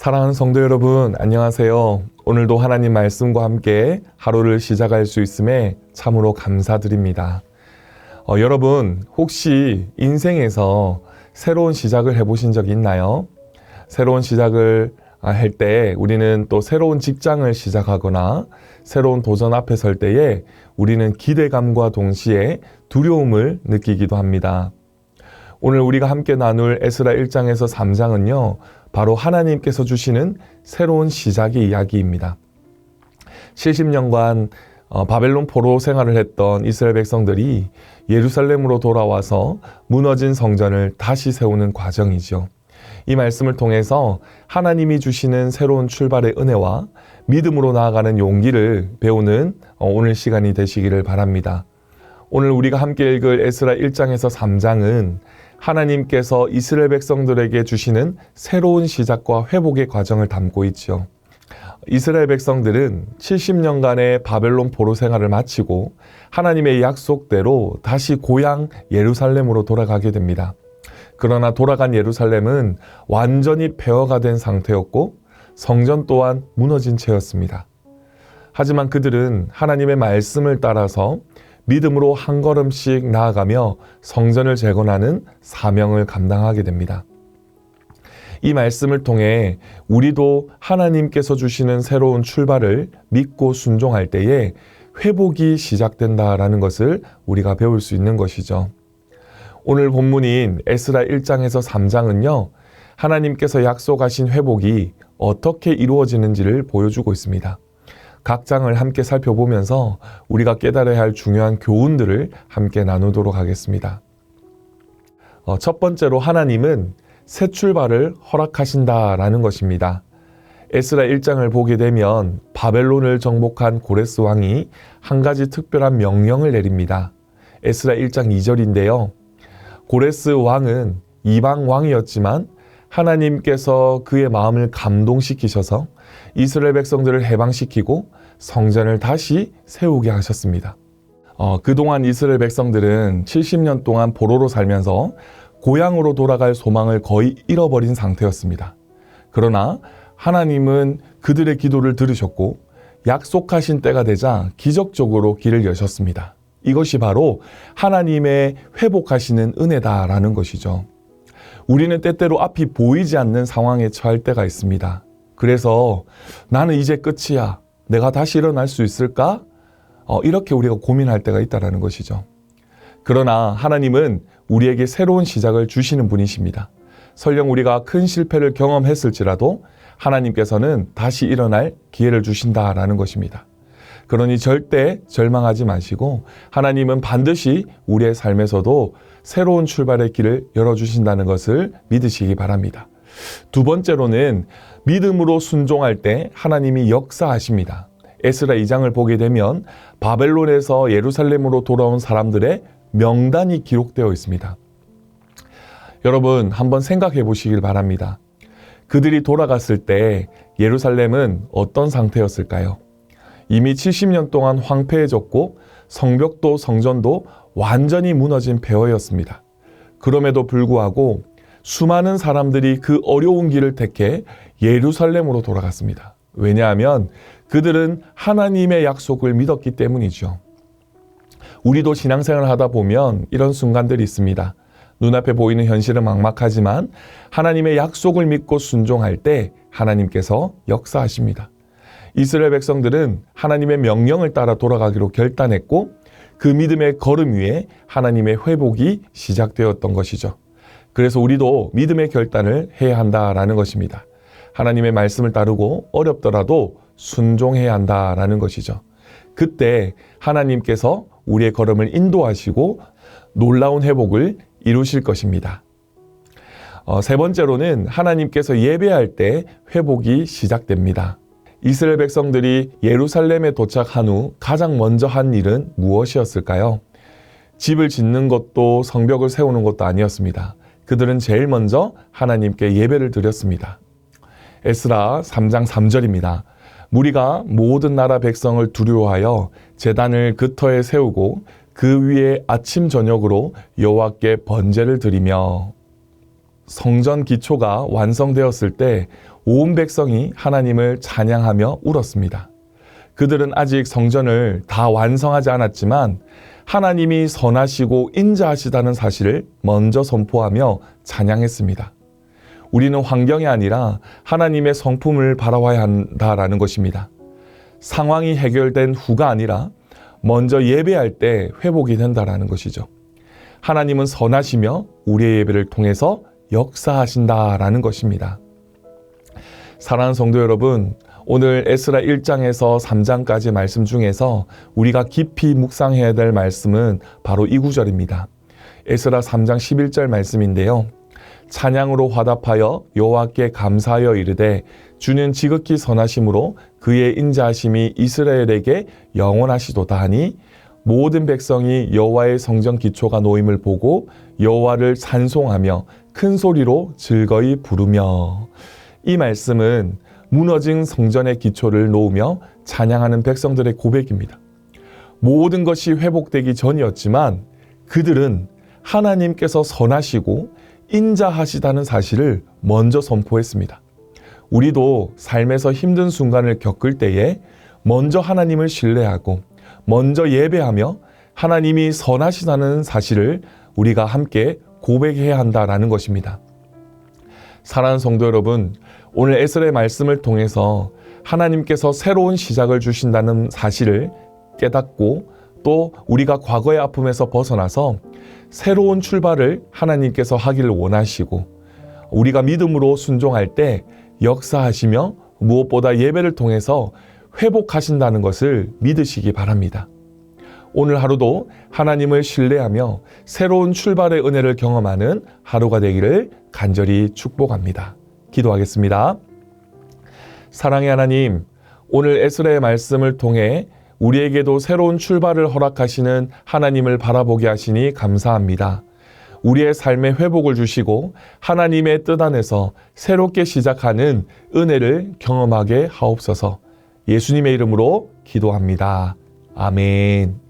사랑하는 성도 여러분, 안녕하세요. 오늘도 하나님 말씀과 함께 하루를 시작할 수 있음에 참으로 감사드립니다. 어, 여러분, 혹시 인생에서 새로운 시작을 해보신 적 있나요? 새로운 시작을 아, 할때 우리는 또 새로운 직장을 시작하거나 새로운 도전 앞에 설 때에 우리는 기대감과 동시에 두려움을 느끼기도 합니다. 오늘 우리가 함께 나눌 에스라 1장에서 3장은요, 바로 하나님께서 주시는 새로운 시작의 이야기입니다. 70년간 어, 바벨론 포로 생활을 했던 이스라엘 백성들이 예루살렘으로 돌아와서 무너진 성전을 다시 세우는 과정이죠. 이 말씀을 통해서 하나님이 주시는 새로운 출발의 은혜와 믿음으로 나아가는 용기를 배우는 어, 오늘 시간이 되시기를 바랍니다. 오늘 우리가 함께 읽을 에스라 1장에서 3장은 하나님께서 이스라엘 백성들에게 주시는 새로운 시작과 회복의 과정을 담고 있죠. 이스라엘 백성들은 70년간의 바벨론 포로 생활을 마치고 하나님의 약속대로 다시 고향 예루살렘으로 돌아가게 됩니다. 그러나 돌아간 예루살렘은 완전히 폐허가 된 상태였고 성전 또한 무너진 채였습니다. 하지만 그들은 하나님의 말씀을 따라서 믿음으로 한 걸음씩 나아가며 성전을 재건하는 사명을 감당하게 됩니다. 이 말씀을 통해 우리도 하나님께서 주시는 새로운 출발을 믿고 순종할 때에 회복이 시작된다라는 것을 우리가 배울 수 있는 것이죠. 오늘 본문인 에스라 1장에서 3장은요, 하나님께서 약속하신 회복이 어떻게 이루어지는지를 보여주고 있습니다. 각 장을 함께 살펴보면서 우리가 깨달아야 할 중요한 교훈들을 함께 나누도록 하겠습니다. 어, 첫 번째로 하나님은 새 출발을 허락하신다라는 것입니다. 에스라 1장을 보게 되면 바벨론을 정복한 고레스 왕이 한 가지 특별한 명령을 내립니다. 에스라 1장 2절인데요. 고레스 왕은 이방 왕이었지만 하나님께서 그의 마음을 감동시키셔서 이스라엘 백성들을 해방시키고 성전을 다시 세우게 하셨습니다. 어, 그동안 이스라엘 백성들은 70년 동안 포로로 살면서 고향으로 돌아갈 소망을 거의 잃어버린 상태였습니다. 그러나 하나님은 그들의 기도를 들으셨고 약속하신 때가 되자 기적적으로 길을 여셨습니다. 이것이 바로 하나님의 회복하시는 은혜다라는 것이죠. 우리는 때때로 앞이 보이지 않는 상황에 처할 때가 있습니다. 그래서 나는 이제 끝이야. 내가 다시 일어날 수 있을까? 어, 이렇게 우리가 고민할 때가 있다라는 것이죠. 그러나 하나님은 우리에게 새로운 시작을 주시는 분이십니다. 설령 우리가 큰 실패를 경험했을지라도 하나님께서는 다시 일어날 기회를 주신다라는 것입니다. 그러니 절대 절망하지 마시고 하나님은 반드시 우리의 삶에서도 새로운 출발의 길을 열어주신다는 것을 믿으시기 바랍니다. 두 번째로는 믿음으로 순종할 때 하나님이 역사하십니다. 에스라 2장을 보게 되면 바벨론에서 예루살렘으로 돌아온 사람들의 명단이 기록되어 있습니다. 여러분 한번 생각해 보시길 바랍니다. 그들이 돌아갔을 때 예루살렘은 어떤 상태였을까요? 이미 70년 동안 황폐해졌고 성벽도 성전도 완전히 무너진 폐허였습니다. 그럼에도 불구하고 수많은 사람들이 그 어려운 길을 택해 예루살렘으로 돌아갔습니다. 왜냐하면 그들은 하나님의 약속을 믿었기 때문이죠. 우리도 신앙생활을 하다 보면 이런 순간들이 있습니다. 눈앞에 보이는 현실은 막막하지만 하나님의 약속을 믿고 순종할 때 하나님께서 역사하십니다. 이스라엘 백성들은 하나님의 명령을 따라 돌아가기로 결단했고 그 믿음의 걸음 위에 하나님의 회복이 시작되었던 것이죠. 그래서 우리도 믿음의 결단을 해야 한다라는 것입니다. 하나님의 말씀을 따르고 어렵더라도 순종해야 한다라는 것이죠. 그때 하나님께서 우리의 걸음을 인도하시고 놀라운 회복을 이루실 것입니다. 어, 세 번째로는 하나님께서 예배할 때 회복이 시작됩니다. 이스라엘 백성들이 예루살렘에 도착한 후 가장 먼저 한 일은 무엇이었을까요? 집을 짓는 것도 성벽을 세우는 것도 아니었습니다. 그들은 제일 먼저 하나님께 예배를 드렸습니다. 에스라 3장 3절입니다. 무리가 모든 나라 백성을 두려워하여 재단을 그 터에 세우고 그 위에 아침 저녁으로 여호와께 번제를 드리며 성전 기초가 완성되었을 때 온 백성이 하나님을 찬양하며 울었습니다. 그들은 아직 성전을 다 완성하지 않았지만 하나님이 선하시고 인자하시다는 사실을 먼저 선포하며 찬양했습니다. 우리는 환경이 아니라 하나님의 성품을 바라봐야 한다라는 것입니다. 상황이 해결된 후가 아니라 먼저 예배할 때 회복이 된다라는 것이죠. 하나님은 선하시며 우리의 예배를 통해서 역사하신다라는 것입니다. 사랑하는 성도 여러분, 오늘 에스라 1장에서 3장까지 말씀 중에서 우리가 깊이 묵상해야 될 말씀은 바로 이 구절입니다. 에스라 3장 11절 말씀인데요. 찬양으로 화답하여 여호와께 감사하여 이르되 주는 지극히 선하심으로 그의 인자하심이 이스라엘에게 영원하시도다 하니 모든 백성이 여호와의 성전 기초가 놓임을 보고 여호와를 찬송하며 큰 소리로 즐거이 부르며 이 말씀은 무너진 성전의 기초를 놓으며 찬양하는 백성들의 고백입니다. 모든 것이 회복되기 전이었지만 그들은 하나님께서 선하시고 인자하시다는 사실을 먼저 선포했습니다. 우리도 삶에서 힘든 순간을 겪을 때에 먼저 하나님을 신뢰하고 먼저 예배하며 하나님이 선하시다는 사실을 우리가 함께 고백해야 한다라는 것입니다. 사랑하는 성도 여러분, 오늘 에스라의 말씀을 통해서 하나님께서 새로운 시작을 주신다는 사실을 깨닫고 또 우리가 과거의 아픔에서 벗어나서 새로운 출발을 하나님께서 하기를 원하시고 우리가 믿음으로 순종할 때 역사하시며 무엇보다 예배를 통해서 회복하신다는 것을 믿으시기 바랍니다. 오늘 하루도 하나님을 신뢰하며 새로운 출발의 은혜를 경험하는 하루가 되기를 간절히 축복합니다. 기도하겠습니다. 사랑의 하나님, 오늘 에스라의 말씀을 통해 우리에게도 새로운 출발을 허락하시는 하나님을 바라보게 하시니 감사합니다. 우리의 삶에 회복을 주시고 하나님의 뜻 안에서 새롭게 시작하는 은혜를 경험하게 하옵소서 예수님의 이름으로 기도합니다. 아멘.